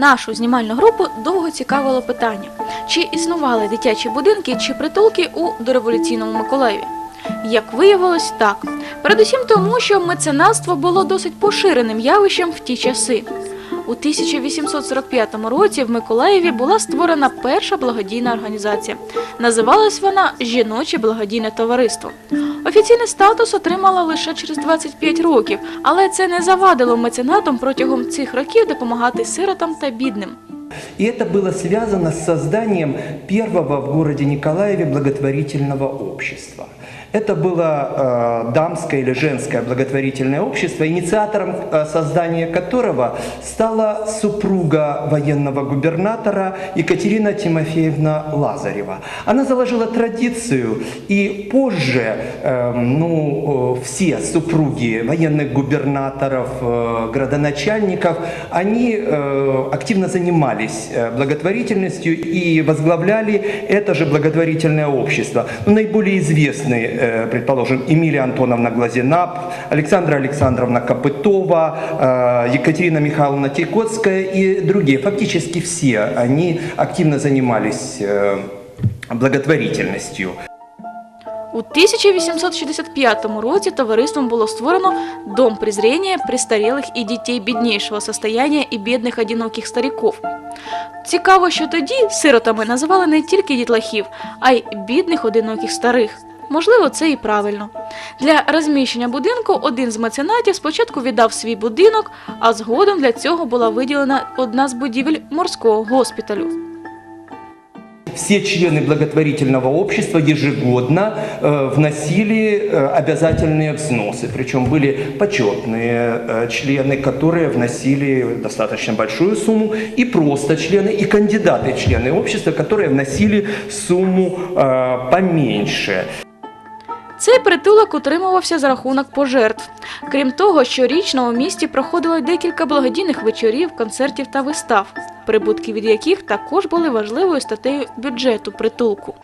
Нашу знімальну групу довго цікавило питання, чи існували дитячі будинки чи притулки у дореволюційному Миколаєві. Як виявилось, так. Передусім тому, що меценатство було досить поширеним явищем в ті часи. У 1845 році в Миколаєві була створена перша благодійна організація. Називалась вона Жіноче благодійне товариство. Офіційний статус отримала лише через 25 років, але це не завадило меценатам протягом цих років допомагати сиротам та бідним. И это было связано с созданием первого в городе Николаеве благотворительного общества. Это было э, дамское или женское благотворительное общество, инициатором э, создания которого стала супруга военного губернатора Екатерина Тимофеевна Лазарева. Она заложила традицию, и позже э, ну, э, все супруги военных губернаторов, э, градоначальников, они э, активно занимались э, благотворительностью и возглавляли это же благотворительное общество. Ну, наиболее известные, э, предположим, Эмилия Антоновна Глазина, Александра Александровна Копытова, э, Екатерина Михайловна Тейкотская и другие. Фактически все они активно занимались э, благотворительностью. У 1865 році товариством було створено Дом презрения престарелых і дітей біднішого состояння і бідних одиноких стариків. Цікаво, що тоді сиротами називали не тільки дітлахів, а й бідних одиноких старих. Можливо, це і правильно. Для розміщення будинку один з меценатів спочатку віддав свій будинок, а згодом для цього була виділена одна з будівель морського госпіталю. Все члены благотворительного общества ежегодно э, вносили э, обязательные взносы. Причем были почетные э, члены, которые вносили достаточно большую сумму, и просто члены, и кандидаты в члены общества, которые вносили сумму э, поменьше. Цей притулок утримувався за рахунок пожертв. Крім того, щорічно у місті проходило декілька благодійних вечорів, концертів та вистав, прибутки від яких також були важливою статтею бюджету притулку.